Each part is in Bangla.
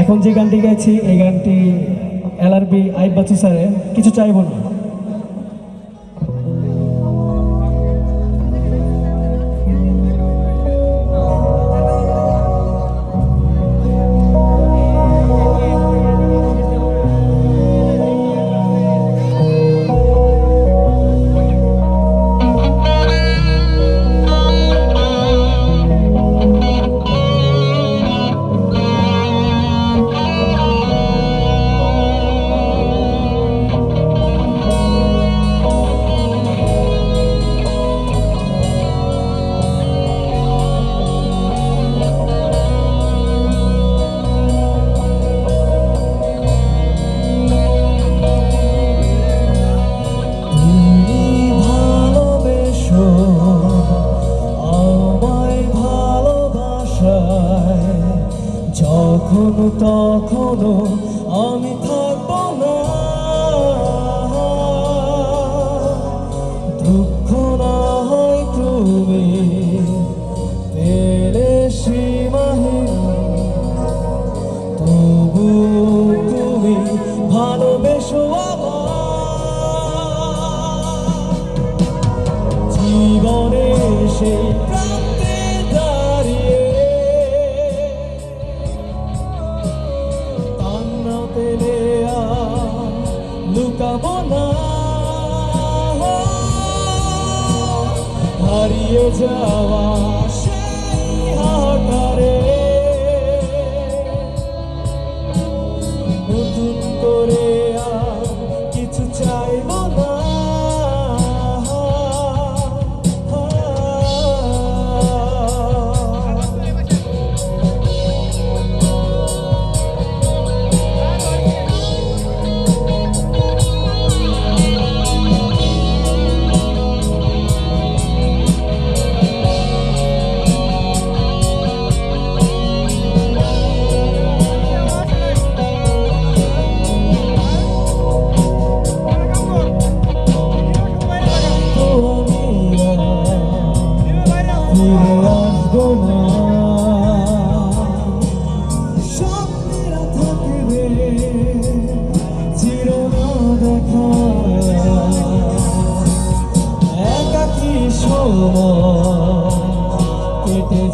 এখন যে গানটি গাইছি এই গানটি এলআরবি আইব বাচ্চু স্যারের কিছু চাইব না। তখন আমি থাকব না। দুঃখ না হয় তুমি পেলে সীমাহীন। তবু তুমি ভালোবেসো আমায় জীবনে সেই লুকাবো না হারিয়ে যাওয়া সেই হাহাকারে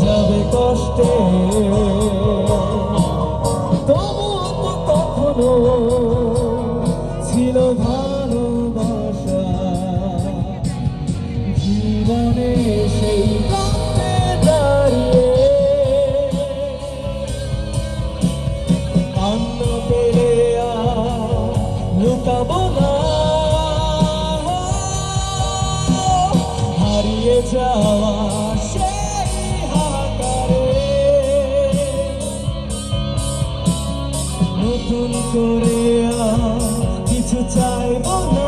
যাবে কষ্টে। তবুও তো কখনো ছিল ভালোবাসা। জীবনে সেই প্রান্তে দাঁড়িয়ে। কান্না পেলে লুকাবো না। হারিয়ে যাওয়া নতুন করে কিছু চাইব না।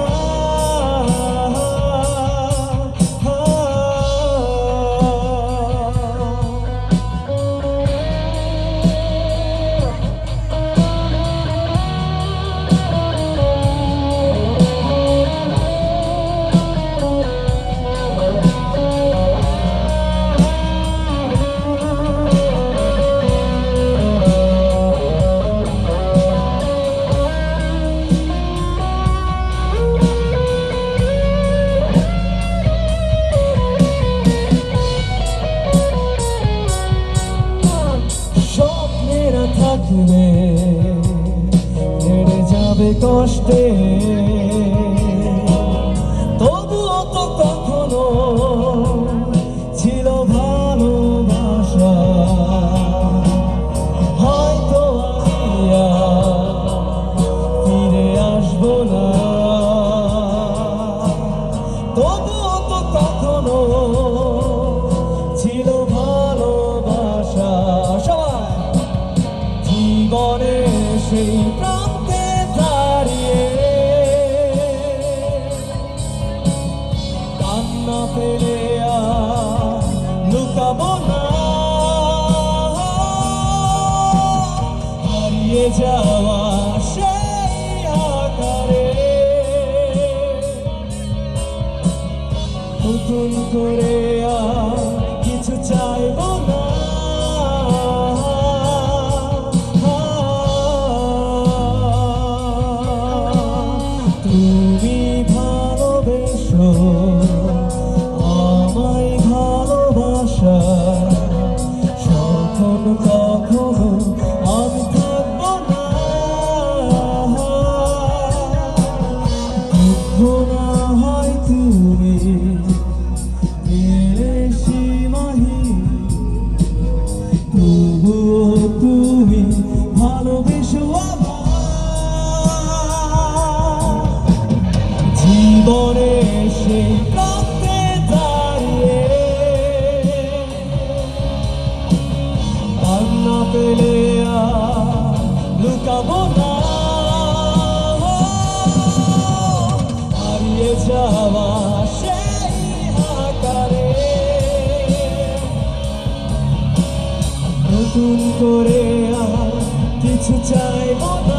থাকবে হেরে যাবে কষ্টে। তবুও তো কখনো ছিল ভালোবাসা। হয়তো আমি ফিরে আসব না। তবুও তো কখনো যাওয়া সেই আকারে। নতুন করে আর কিছু চাইব না। তুমি ভালোবেসো আমায় ভালোবাসা সকল যাওয়া সেই আকারে নতুন করে আর কিছু চাইব না।